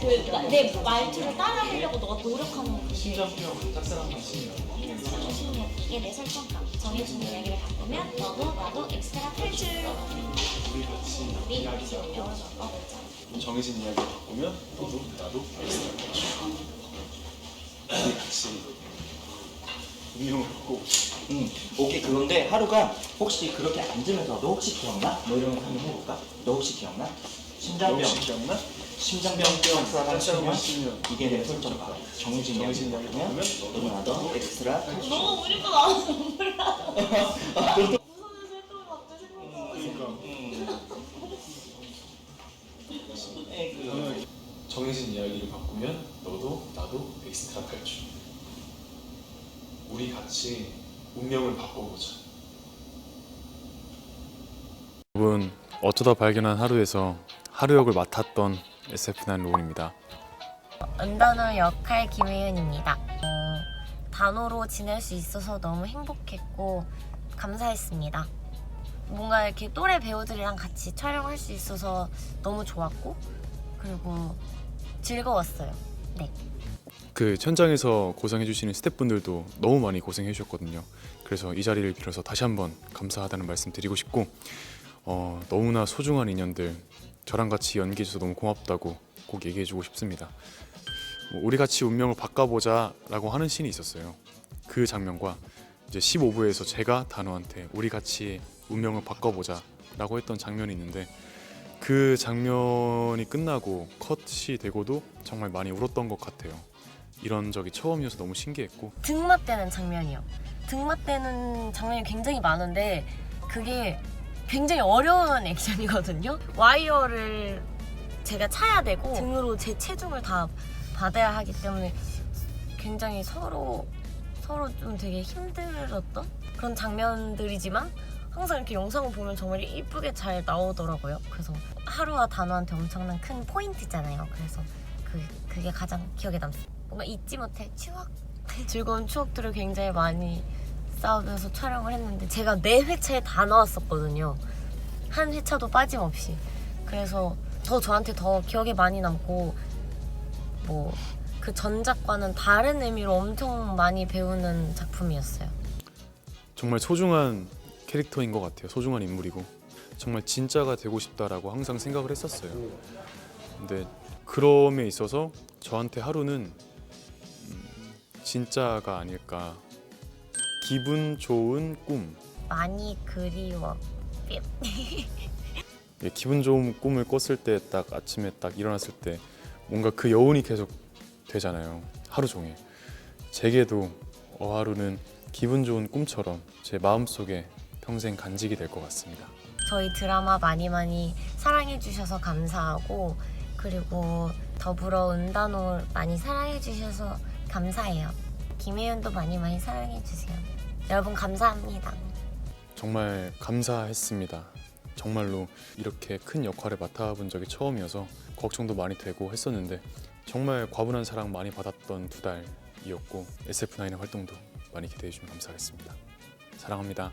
그 내 말투를 따라하려고 너가 노력하는 그 심장병 짝사랑 마시면 이게 내 설정감. 정해준 이야기를 바꾸면 너도 나도 엑스트라 탈출. 우리 같이 우리 이야기 같이 바꿔보자. 정해진 이야기를 바꾸면 너도 나도 엑스트라 탈출 우리 같이 운명을 바꾸고 응, 오케이 그건데 하루가 혹시 그렇게 앉으면서 너 혹시 기억나? 뭐 이런 거 한번 해볼까? 너 혹시 기억나? 너 심장병, 기억나? 심장병 짝사랑 짝사랑 마시면 마시면 이게 내 설정가. 정해진 이야기 정해진 이야기 바꾸면 바꾸면 너도 나도 엑스트라. 무서워서 했던 거 갑자기 생각나고 싶어. 그러니까 에그 정해진 이야기를 바꾸면 너도 나도 엑스트라 탈출 우리 같이 운명을 바꿔보자 여러분 어쩌다 발견한 하루에서 하루 역을 맡았던 SF9 로운입니다. 은단호 역할 김혜윤입니다. 어, 단호로 지낼 수 있어서 너무 행복했고 감사했습니다. 뭔가 이렇게 또래 배우들이랑 같이 촬영할 수 있어서 너무 좋았고 그리고 즐거웠어요. 네. 그 현장에서 고생해주시는 스태프분들도 너무 많이 고생해주셨거든요. 그래서 이 자리를 빌어서 다시 한번 감사하다는 말씀 드리고 싶고 어, 너무나 소중한 인연들 저랑 같이 연기해줘서 너무 고맙다고 꼭 얘기해주고 싶습니다. 뭐 우리 같이 운명을 바꿔보자라고 하는 씬이 있었어요. 그 장면과 이제 15부에서 제가 단호한테 우리 같이 운명을 바꿔보자라고 했던 장면이 있는데 그 장면이 끝나고 컷이 되고도 정말 많이 울었던 것 같아요. 이런 적이 처음이어서 너무 신기했고 등맛대는 장면이요. 등맛대는 장면이 굉장히 많은데 그게 굉장히 어려운 액션이거든요. 와이어를 제가 차야 되고 등으로 제 체중을 다 받아야 하기 때문에 굉장히 서로 서로 좀 되게 힘들었던 그런 장면들이지만 항상 이렇게 영상을 보면 정말 이쁘게 잘 나오더라고요. 그래서 하루와 단호한테 엄청난 큰 포인트잖아요. 그래서 그 그게 가장 기억에 남습니다. 뭔가 잊지 못할 추억 즐거운 추억들을 굉장히 많이 쌓으면서 촬영을 했는데 제가 네 회차에 다 나왔었거든요. 한 회차도 빠짐없이. 그래서 더 저한테 더 기억에 많이 남고 뭐 그 전작과는 다른 의미로 엄청 많이 배우는 작품이었어요. 정말 소중한 캐릭터인 것 같아요. 소중한 인물이고 정말 진짜가 되고 싶다라고 항상 생각을 했었어요. 근데 그럼에 있어서 저한테 하루는 음, 진짜가 아닐까. 기분 좋은 꿈. 많이 그리워. 예, 기분 좋은 꿈을 꿨을 때 딱 아침에 딱 일어났을 때 뭔가 그 여운이 계속 되잖아요. 하루 종일. 제게도 어하루는 기분 좋은 꿈처럼 제 마음속에 평생 간직이 될 것 같습니다. 저희 드라마 많이 많이 사랑해 주셔서 감사하고 그리고 더불어 은단호 많이 사랑해 주셔서 감사해요. 김혜연도 많이 많이 사랑해 주세요. 여러분 감사합니다. 정말 감사했습니다. 정말로 이렇게 큰 역할을 맡아본 적이 처음이어서 걱정도 많이 되고 했었는데 정말 과분한 사랑 많이 받았던 두 달이었고 SF9의 활동도 많이 기대해 주시면 감사하겠습니다. 사랑합니다.